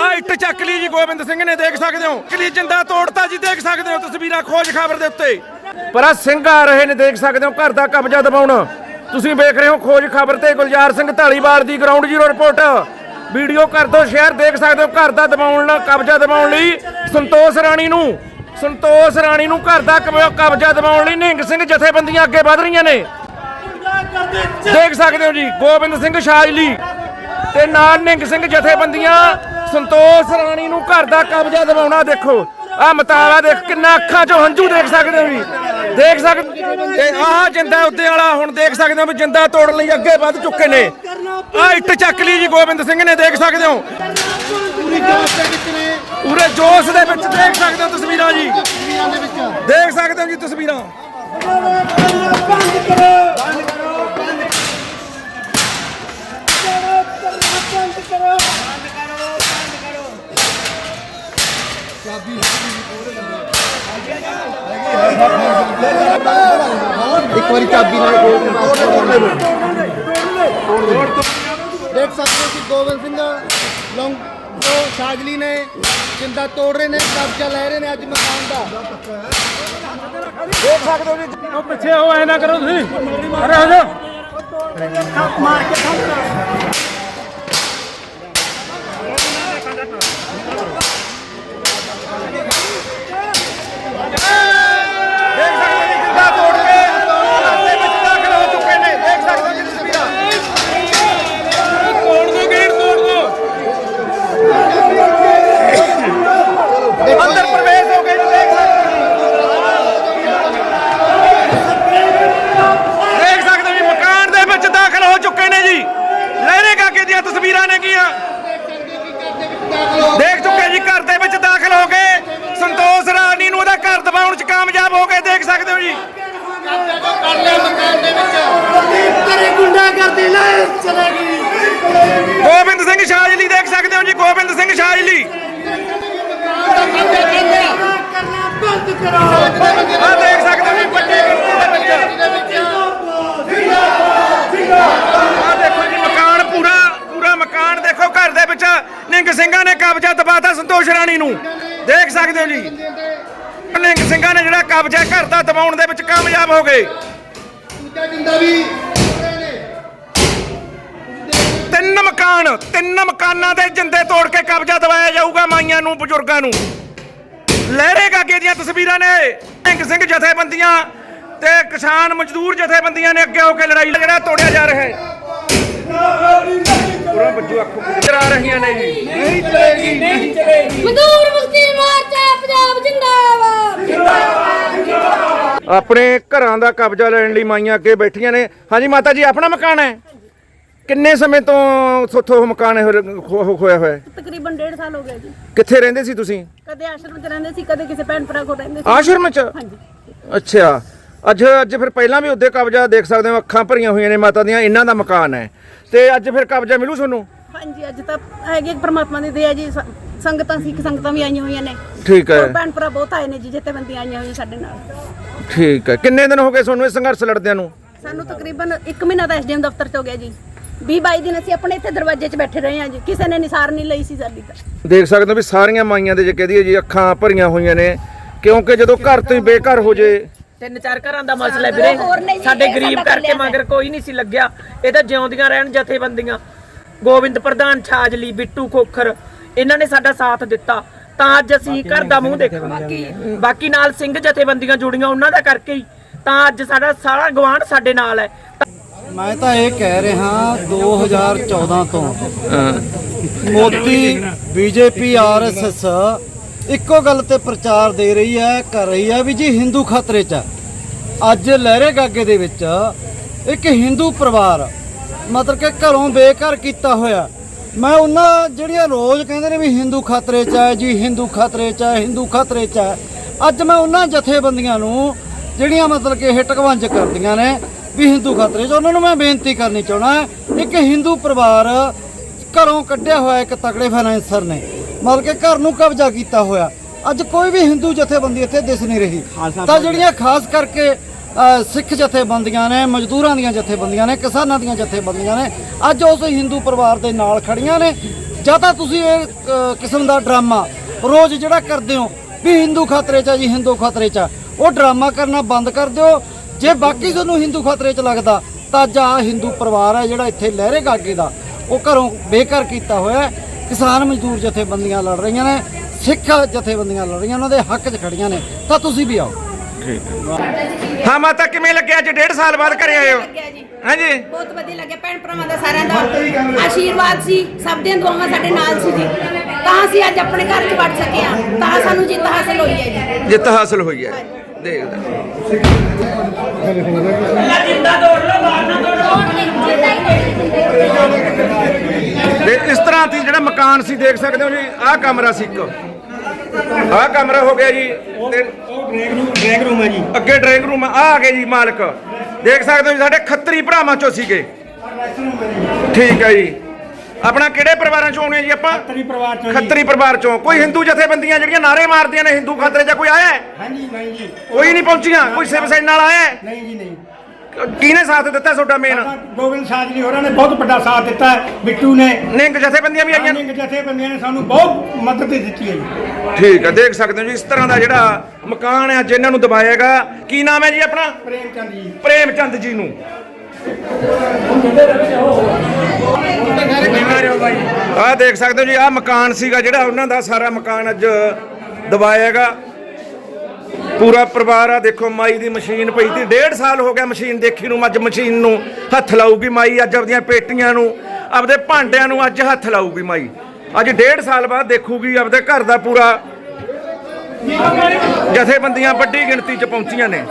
ਆ ਇੱਟ ਚੱਕ ਲਈ ਜੀ, ਗੋਬਿੰਦ ਸਿੰਘ ਨੇ, ਦੇਖ ਸਕਦੇ ਹੋ। ਕਲੀ ਜਿੰਦਾ ਤੋੜਤਾ ਜੀ, ਦੇਖ ਸਕਦੇ ਹੋ ਤਸਵੀਰਾਂ ਖੋਜ ਖਬਰ ਦੇ ਉੱਤੇ। ਪਰ ਆ ਸਿੰਘ ਆ ਰਹੇ ਨੇ, ਦੇਖ ਸਕਦੇ ਹੋ, ਘਰ ਦਾ ਕਬਜ਼ਾ ਦਬਾਉਣ। ਤੁਸੀਂ ਵੇਖ ਰਹੇ ਹੋ ਖੋਜ ਖਬਰ ਤੇ ਗੁਲਜ਼ਾਰ ਸਿੰਘ ਢਾਲੀਵਾਲ ਦੀ ਗਰਾਊਂਡ ਜ਼ੀਰੋ ਰਿਪੋਰਟ ਵੀਡੀਓ ਕਰ ਦਿਓ ਸ਼ੇਅਰ ਦੇਖ ਸਕਦੇ ਹੋ, ਘਰ ਦਾ ਦਬਾਉਣ ਨਾਲ ਕਬਜ਼ਾ ਦਬਾਉਣ ਲਈ ਸੰਤੋਸ਼ ਰਾਣੀ ਨੂੰ, ਸੰਤੋਸ਼ ਰਾਣੀ ਨੂੰ ਘਰ ਦਾ ਕਬਜ਼ਾ ਦਬਾਉਣ ਲਈ ਨਿਹੰਗ ਸਿੰਘ ਜਥੇਬੰਦੀਆਂ ਅੱਗੇ ਵਧ ਰਹੀਆਂ ਨੇ। ਦੇਖ ਸਕਦੇ ਹੋ ਜੀ, ਗੋਬਿੰਦ ਸਿੰਘ ਸ਼ਾਜਲੀ ਤੇ ਨਾਲ ਨਿਹੰਗ ਸਿੰਘ ਜਥੇਬੰਦੀਆਂ ਸੰਤੋਸ਼ ਰਾਣੀ ਨੂੰ ਘਰ ਦਾ ਕਬਜ਼ਾ ਦਿਵਾਉਣਾ ਦੇਖੋ। ਆ ਮਤਾਵਾ ਦੇਖ, ਕਿੰਨਾ ਅੱਖਾਂ 'ਚੋਂ ਹੰਝੂ ਦੇਖ ਸਕਦੇ ਹੋ ਜੀ। ਦੇਖ ਸਕਦੇ ਆਹ ਜਿੰਦਾ ਉੱਤੇ ਵਾਲਾ ਹੁਣ ਦੇਖ ਸਕਦੇ ਹੋ ਵੀ ਜਿੰਦਾ ਤੋੜਨ ਲਈ ਅੱਗੇ ਵੱਧ ਚੁੱਕੇ ਨੇ। ਆ ਇੱਟ ਚੱਕ ਲਈ ਜੀ ਗੋਬਿੰਦ ਸਿੰਘ ਨੇ, ਦੇਖ ਸਕਦੇ ਹੋ। ਪੂਰੇ ਜੋਸ਼ ਦੇ ਵਿੱਚ ਦੇਖ ਸਕਦੇ ਹੋ ਤਸਵੀਰਾਂ ਜੀ। ਦੇਖ ਸਕਦੇ ਹੋ ਜੀ ਤਸਵੀਰਾਂ। ਇੱਕ ਵਾਰੀ ਚਾਬੀ ਨਾਲ ਦੇਖ ਸਕਦੇ ਹੋ ਕਿ ਗੋਬਿੰਦ ਸਿੰਘ ਲੌਂਗ ਜੋ ਸਾਜਲੀ ਨੇ ਜਿੰਦਾ ਤੋੜ ਰਹੇ ਨੇ ਕਬਜ਼ਾ ਲੈ ਰਹੇ ਨੇ ਅੱਜ ਮਕਾਨ ਦਾ। ਦੇਖ ਸਕਦੇ ਹੋ ਜੀ ਉਹ ਪਿੱਛੇ ਹੋ ਐ ਨਾ ਕਰੋ ਤੁਸੀਂ। ਅਰੇ ਹੋ ਜਾ। ਦੇਖ ਸਕਦੇ ਹੋ ਜੀ ਜਿੰਦਾ ਤੋੜ ਕੇ ਘਰ ਦੇ ਵਿੱਚ ਦਾਖਲ ਹੋ ਚੁੱਕੇ ਨੇ ਦੇਖ ਸਕਦੇ ਹੋ ਜੀ ਤਸਵੀਰਾਂ ਤੋੜ ਦੋ ਗੇਟ ਤੋੜ ਦੋ ਅੰਦਰ ਪ੍ਰਵੇਸ਼ ਹੋ ਗਏ ਜੀ ਦੇਖ ਸਕਦੇ ਹੋ ਦੇਖ ਸਕਦੇ ਹੋ ਜੀ ਮਕਾਨ ਦੇ ਵਿੱਚ ਦਾਖਲ ਹੋ ਚੁੱਕੇ ਨੇ ਜੀ ਲਹਿਰੇ ਕਾਕੇ ਦੀਆਂ ਤਸਵੀਰਾਂ ਨੇ ਕੀਆਂ? ਦੇਖ ਚੁੱਕੇ ਜੀ, ਘਰ ਦੇ ਵਿੱਚ ਦਾਖਲ ਹੋ ਗਏ ਸੰਤੋਸ਼ ਰਾਣੀ ਨੂੰ ਉਹਦਾ ਘਰ ਦਬਾਉਣ 'ਚ ਕਾਮਯਾਬ ਹੋ ਗਏ ਦੇਖ ਸਕਦੇ ਹੋ ਜੀ। ਕਰ ਲਿਆ ਮਕਾਨ ਦੇ ਵਿੱਚ ਤੇਰੇ ਗੁੰਡਾ ਕਰਦੀ ਲੈ ਚਲੇਗੀ ਗੋਬਿੰਦ ਸਿੰਘ ਸ਼ਾਜਲੀ ਦੇਖ ਸਕਦੇ ਹੋ ਜੀ, ਗੋਬਿੰਦ ਸਿੰਘ ਸ਼ਾਜਲੀ। ਕਰਨਾ ਬੰਦ ਕਰੋ ਆ ਦੇਖ ਸਕਦੇ ਹੋ ਜੀ ਵੱਡੀ ਗਿਣਤੀ ਦੇ ਵਿੱਚ ਆ ਦੇਖੋ ਜੀ ਮਕਾਨ ਪੂਰਾ ਪੂਰਾ ਮਕਾਨ ਦੇਖੋ ਘਰ ਦੇ ਵਿੱਚ ਨਿੰਗ ਸਿੰਘਾਂ ਨੇ ਕਬਜ਼ਾ ਦਬਾਤਾ ਸੰਤੋਸ਼ ਨੂੰ। ਦੇਖ ਸਕਦੇ ਹੋ ਜੀ। ਨਿੰਗ ਸਿੰਘਾਂ ਨੇ ਜਿਹੜਾ ਕਬਜ਼ਾ ਘਰ ਦਾ ਦਬਾਉਣ ਦੇ ਵਿੱਚ ਕਾਮਯਾਬ ਹੋ ਗਏ। ਤਿੰਨ ਮਕਾਨ, ਤਿੰਨ ਮਕਾਨਾਂ ਦੇ ਜਿੰਦੇ ਤੋੜ ਕੇ ਕਬਜ਼ਾ ਦਵਾਇਆ ਜਾਊਗਾ ਮਾਈਆਂ ਨੂੰ, ਬਜ਼ੁਰਗਾਂ ਨੂੰ। ਲਹਿਰੇ ਗਾਗੇ ਦੀਆਂ ਤਸਵੀਰਾਂ ਨੇ। ਨਿੰਗ ਸਿੰਘ ਜਥੇਬੰਦੀਆਂ ਤੇ ਕਿਸਾਨ ਮਜ਼ਦੂਰ ਜਥੇਬੰਦੀਆਂ ਨੇ ਅੱਗੇ ਹੋ ਕੇ ਲੜਾਈ ਜਿਹੜਾ ਤੋੜਿਆ ਜਾ ਰਿਹਾ ਹੈ। ਪੂਰਾ ਬੱਜੂ ਅੱਖੋਂ ਚਰਾ ਰਹੀਆਂ ਨੇ ਜੀ। ਨਹੀਂ ਚਲੇਗੀ ਮਜ਼ਦੂਰ ਮੁਕਤੀ ਮੋਰਚਾ ਪੰਜਾਬ ਜਿੰਦਾਬਾਦ। ਆਪਣੇ ਘਰਾਂ ਦਾ ਕਬਜ਼ਾ ਲੈਣ ਲਈ ਮਾਈਆਂ ਅੱਗੇ ਬੈਠੀਆਂ ਨੇ। ਹਾਂਜੀ ਮਾਤਾ ਜੀ ਆਪਣਾ ਮਕਾਨ ਹੈ? ਕਿੰਨੇ ਸਮੇਂ ਤੋਂ ਸੋਥੋਂ ਮਕਾਨ ਹੋਇਆ ਹੈ? ਤਕਰੀਬਨ 1.5 ਸਾਲ ਹੋ ਗਿਆ ਜੀ। ਕਿੱਥੇ ਰਹਿੰਦੇ ਸੀ ਤੁਸੀਂ? ਕਦੇ ਆਸ਼ਰਮ ਚ ਰਹਿੰਦੇ ਸੀ ਕਦੇ ਕਿਸੇ ਭੈਣ ਭਰਾ ਕੋਲ ਰਹਿੰਦੇ ਸੀ। ਆਸ਼ਰਮ ਚ? ਹਾਂਜੀ। ਅੱਛਾ। ਅੱਜ ਅੱਜ ਫਿਰ ਪਹਿਲਾਂ ਵੀ ਉਹਦੇ ਕਬਜ਼ਾ ਦੇਖ ਸਕਦੇ ਹੋ ਅੱਖਾਂ ਭਰੀਆਂ ਹੋਈਆਂ ਨੇ ਮਾਤਾ ਦੀਆਂ ਇਹਨਾਂ ਦਾ ਮਕਾਨ ਹੈ। ਤੇ ਅੱਜ ਫਿਰ ਕਬਜ਼ਾ ਮਿਲੂ ਤੁਹਾਨੂੰ? ਹਾਂਜੀ ਅੱਜ ਤਾਂ ਹੈਗੀ ਪ੍ਰਮਾਤਮਾ ਦੀ ਦਇਆ ਜੀ ਸ- ਸੰਗਤਾਂ ਸਿੱਖ ਸੰਗਤਾਂ ਵੀ ਆਈਆਂ ਹੋਈਆਂ ਨੇ। ਠੀਕ ਹੈ। ਭੈਣ ਭਰਾ ਬਹੁਤ ਆਏ ਨੇ ਜੀ ਜਥੇਬੰਦੀਆਂ ਆਈਆਂ ਹੋਈਆਂ ਸਾਡੇ ਨਾਲ। ਠੀਕ ਹੈ। ਕਿੰਨੇ ਦਿਨ ਹੋ ਗਏ ਤੁਹਾਨੂੰ ਇਹ ਸੰਘਰਸ਼ ਲੜਦਿਆਂ ਨੂੰ? ਸਾਨੂੰ ਤਕਰੀਬਨ 1 ਮਹੀਨਾ ਤਾਂ ਐਸਡੀਐਮ ਦਫ਼ਤਰ ਚ ਹੋ ਗਿਆ ਜੀ। 20 22 ਦਿਨ ਅਸੀਂ ਆਪਣੇ ਇੱਥੇ ਦਰਵਾਜ਼ੇ 'ਚ ਬੈਠੇ ਰਹੇ ਹਾਂ ਜੀ। ਕਿਸੇ ਨੇ ਨਿਸਾਰ ਨਹੀਂ ਲਈ ਸੀ ਸਾਡੀ ਤਾਂ। ਦੇਖ ਸਕਦੇ ਹੋ ਵੀ ਸਾਰੀਆਂ ਮਾਈਆਂ ਦੇ ਜੇ ਜੀ ਅੱਖਾਂ ਭਰੀਆਂ ਹੋਈਆਂ ਨੇ ਕਿਉਂਕਿ ਜਦੋਂ ਘਰ ਤੋਂ ਹੀ ਬੇਘਰ ਹੋ ਜੇ ਤਿੰਨ ਚਾਰ ਘਰਾਂ ਦਾ ਮਸਲਾ ਹੈ ਵੀਰੇ। ਸਾਡੇ ਗਰੀਬ ਕਰਕੇ। ਮਗਰ ਕੋਈ ਨਹੀਂ ਸੀ ਲੱਗਿਆ। ਇਹ ਤਾਂ ਜਿਉਂਦੀਆਂ ਰਹਿਣ ਜਥੇਬੰਦੀਆਂ। ਗੋਬਿੰਦ ਪ੍ਰਧਾਨ ਛਾਜਲੀ ਬਿੱਟੂ ਖੋਖਰ ਇਹਨਾਂ ਨੇ ਸਾਡਾ ਸਾਥ ਦਿੱਤਾ। ਤਾਂ ਅੱਜ ਅਸੀਂ ਘਰ ਦਾ ਮੂੰਹ ਦੇਖਾਂਗੇ ਬਾਕੀ ਨਾਲ ਸਿੰਘ ਜਥੇਬੰਦੀਆਂ ਜੁੜੀਆਂ ਉਹਨਾਂ ਦਾ ਕਰਕੇ ਹੀ। ਤਾਂ ਅੱਜ ਸਾਡਾ ਸਾਰਾ ਗਵਾਂਢ ਸਾਡੇ ਨਾਲ ਹੈ। ਮੈਂ ਤਾਂ ਇਹ ਕਹਿ ਰਿਹਾ 2014 ਤੋਂ ਮੋਦੀ ਬੀਜੇਪੀ ਆਰਐਸਐਸ ਇੱਕੋ ਗੱਲ ਤੇ ਪ੍ਰਚਾਰ ਦੇ ਰਹੀ ਹੈ, ਕਰ ਰਹੀ ਹੈ ਵੀ ਜੀ ਹਿੰਦੂ ਖਤਰੇ 'ਚ ਹੈ। ਅੱਜ ਲਹਿਰੇ ਗਾਗੇ ਦੇ ਵਿੱਚ ਇੱਕ ਹਿੰਦੂ ਪਰਿਵਾਰ, ਮਤਲਬ ਕਿ ਘਰੋਂ ਬੇਘਰ ਕੀਤਾ ਹੋਇਆ ਮੈਂ ਉਹਨਾਂ ਜਿਹੜੀਆਂ ਰੋਜ਼ ਕਹਿੰਦੇ ਨੇ ਵੀ ਹਿੰਦੂ ਖਤਰੇ 'ਚ ਹੈ ਜੀ ਹਿੰਦੂ ਖਤਰੇ 'ਚ ਹੈ ਹਿੰਦੂ ਖਤਰੇ 'ਚ ਹੈ, ਅੱਜ ਮੈਂ ਉਹਨਾਂ ਜਥੇਬੰਦੀਆਂ ਨੂੰ ਜਿਹੜੀਆਂ ਮਤਲਬ ਕਿ ਇਹ ਟਕਵੰਜ ਕਰਦੀਆਂ ਨੇ ਵੀ ਹਿੰਦੂ ਖਤਰੇ 'ਚ, ਉਹਨਾਂ ਨੂੰ ਮੈਂ ਬੇਨਤੀ ਕਰਨੀ ਚਾਹਣਾ ਇੱਕ ਹਿੰਦੂ ਪਰਿਵਾਰ ਘਰੋਂ ਕੱਢਿਆ ਹੋਇਆ ਇੱਕ ਤਕੜੇ ਫਾਈਨੈਂਸਰ ਨੇ ਮਤਲਬ ਕਿ ਘਰ ਨੂੰ ਕਬਜ਼ਾ ਕੀਤਾ ਹੋਇਆ। ਅੱਜ ਕੋਈ ਵੀ ਹਿੰਦੂ ਜਥੇਬੰਦੀ ਇੱਥੇ ਦਿਸ ਨਹੀਂ ਰਹੀ। ਤਾਂ ਜਿਹੜੀਆਂ ਖਾਸ ਕਰਕੇ ਸਿੱਖ ਜਥੇਬੰਦੀਆਂ ਨੇ ਮਜ਼ਦੂਰਾਂ ਦੀਆਂ ਜਥੇਬੰਦੀਆਂ ਨੇ ਕਿਸਾਨਾਂ ਦੀਆਂ ਜਥੇਬੰਦੀਆਂ ਨੇ ਅੱਜ ਉਸ ਹਿੰਦੂ ਪਰਿਵਾਰ ਦੇ ਨਾਲ ਖੜੀਆਂ ਨੇ। ਜਾਂ ਤਾਂ ਤੁਸੀਂ ਇਹ ਕਿਸਮ ਦਾ ਡਰਾਮਾ ਰੋਜ਼ ਜਿਹੜਾ ਕਰਦੇ ਹੋ ਵੀ ਹਿੰਦੂ ਖਤਰੇ 'ਚ ਆ ਜੀ ਹਿੰਦੂ ਖਤਰੇ 'ਚ ਆ। ਉਹ ਡਰਾਮਾ ਕਰਨਾ ਬੰਦ ਕਰ ਦਿਓ। ਜੇ ਬਾਕੀ ਤੁਹਾਨੂੰ ਹਿੰਦੂ ਖਤਰੇ 'ਚ ਲੱਗਦਾ ਤਾਂ ਆਹ ਹਿੰਦੂ ਪਰਿਵਾਰ ਹੈ ਜਿਹੜਾ ਇੱਥੇ ਲਹਿਰੇ ਗਾਗੇ ਦਾ ਉਹ ਘਰੋਂ ਬੇਘਰ ਕੀਤਾ ਹੋਇਆ। ਕਿਸਾਨ ਮਜ਼ਦੂਰ ਜਥੇਬੰਦੀਆਂ ਲੜ ਰਹੀਆਂ ਨੇ ਸਿੱਖ ਜਥੇਬੰਦੀਆਂ ਲੜ ਰਹੀਆਂ ਉਹਨਾਂ ਦੇ ਹੱਕ 'ਚ ਖੜੀਆਂ ਨੇ। ਤਾਂ ਤੁਸੀਂ ਵੀ ਆਓ। ਹਾਂ ਮਾਤਾ ਕਿਵੇਂ ਲੱਗਿਆ ਅੱਜ? ਡੇਢ ਸਾਲ ਬਾਅਦ ਘਰੇ ਆਏ ਹੋ? ਹਾਂਜੀ। ਬਹੁਤ ਵਧੀਆ ਲੱਗਿਆ। ਭੈਣ ਭਰਾਵਾਂ ਦਾ ਸਾਰਿਆਂ ਦਾ ਆਸ਼ੀਰਵਾਦ ਸੀ। ਸਭ ਦੀਆਂ ਦੁਆਵਾਂ ਸਾਡੇ ਨਾਲ ਸੀ ਜੀ। ਤਾਂ ਅਸੀਂ ਅੱਜ ਆਪਣੇ ਘਰ 'ਚ ਵੜ ਸਕੇ ਆ ਤਾਂ ਸਾਨੂੰ ਜਿੱਤ ਹਾਸਲ ਹੋਈ ਹੈ ਜੀ। ਜਿੱਤ ਹਾਸਲ ਹੋਈ ਹੈ। ਦੇਖਦਾ ਮਕਾਨ ਸੀ ਦੇਖ ਸਕਦੇ ਹੋ ਜੀ ਆਹ ਕਮਰਾ ਸੀ ਇੱਕ। ਆਹ ਕਮਰਾ ਹੋ ਗਿਆ ਜੀ ਤੇ ਡਰੈਗ ਰੂਮ ਹੈ ਜੀ। ਅੱਗੇ ਡਰਾਇੰਗ ਰੂਮ ਆ ਆ ਗਏ ਜੀ ਮਾਲਕ। ਦੇਖ ਸਕਦੇ ਹੋ ਜੀ ਸਾਡੇ ਖੱਤਰੀ ਭਰਾਵਾਂ ਚੋਂ ਸੀਗੇ। ਠੀਕ ਹੈ ਜੀ। ਆਪਣਾ ਕਿਹੜੇ ਪਰਿਵਾਰਾਂ ਚੋਂ ਆਉਣੇ ਜੀ ਆਪਾਂ? ਖੱਤਰੀ ਪਰਿਵਾਰ ਚੋਂ ਜੀ। ਖੱਤਰੀ ਪਰਿਵਾਰ ਚੋਂ। ਕੋਈ ਹਿੰਦੂ ਜਥੇਬੰਦੀਆਂ ਜਿਹੜੀਆਂ ਨਾਰੇ ਮਾਰਦੀਆਂ ਨੇ ਹਿੰਦੂ ਖਾਤਰੇ ਜਾਂ ਕੋਈ ਆਇਆ ਹੈ? ਹਾਂਜੀ ਨਹੀਂ ਜੀ ਕੋਈ ਨਹੀਂ ਪਹੁੰਚੀਆਂ ਕੋਈ ਸਿਵ ਸਾਈਡ ਨਾਲ ਆਇਆ ਹੈ? ਨਹੀਂ ਜੀ ਨਹੀਂ। ਕਿਹਨੇ ਸਾਥ ਦਿੱਤਾ ਤੁਹਾਡਾ ਮੇਨ ਗੋਬਿੰਦ ਸਾਜਲੀ ਹੋਰਾਂ ਨੇ ਬਹੁਤ ਵੱਡਾ ਸਾਥ ਦਿੱਤਾ ਹੈ ਬਿੱਟੂ ਨੇ। ਨਿੰਗ ਜਥੇਬੰਦੀਆਂ ਵੀ ਆਈਆਂ ਨੇ। ਅਨਿੰਗ ਜਥੇਬੰਦੀਆਂ ਨੇ ਸਾਨੂੰ ਬਹੁਤ ਮਦਦ ਦਿੱਤੀ ਹੈ ਜੀ। ਠੀਕ ਹੈ ਦੇਖ ਸਕਦੇ ਹੋ ਜੀ ਇਸ ਤਰ੍ਹਾਂ ਦਾ ਜਿਹੜਾ ਮਕਾਨ ਹੈ ਜਿਨ੍ਹਾਂ ਨੂੰ ਦਬਾਏਗਾ ਕੀ ਨਾਮ ਹੈ ਜੀ ਆਪਣਾ? ਪ੍ਰੇਮ ਚੰਦ ਜੀ। ਪ੍ਰੇਮ ਚੰਦ ਜੀ ਨੂੰ। ਆਹ ਦੇਖ ਸਕਦੇ ਹੋ ਜੀ ਆਹ ਮਕਾਨ ਸੀਗਾ ਜਿਹੜਾ ਉਹਨਾਂ ਦਾ ਸਾਰਾ ਮਕਾਨ ਅੱਜ ਦਬਾਏਗਾ ਪੂਰਾ ਪਰਿਵਾਰ ਆ, ਦੇਖੋ ਮਾਈ ਦੀ ਮਸ਼ੀਨ ਪਈ ਸੀ। ਡੇਢ ਸਾਲ ਹੋ ਗਿਆ ਮਸ਼ੀਨ ਦੇਖੀ ਨੂੰ, ਅੱਜ ਮਸ਼ੀਨ ਨੂੰ ਹੱਥ ਲਾਊਗੀ ਮਾਈ, ਅੱਜ ਆਪਦੀਆਂ ਪੇਟੀਆਂ ਨੂੰ, ਆਪਦੇ ਭਾਂਡਿਆਂ ਨੂੰ ਅੱਜ ਹੱਥ ਲਾਊਗੀ ਮਾਈ। ਅੱਜ ਡੇਢ ਸਾਲ ਬਾਅਦ ਦੇਖੂਗੀ ਆਪਦੇ ਘਰ ਦਾ ਪੂਰਾ ਜਥੇਬੰਦੀਆਂ ਵੱਡੀ ਗਿਣਤੀ 'ਚ ਪਹੁੰਚੀਆਂ ਨੇ।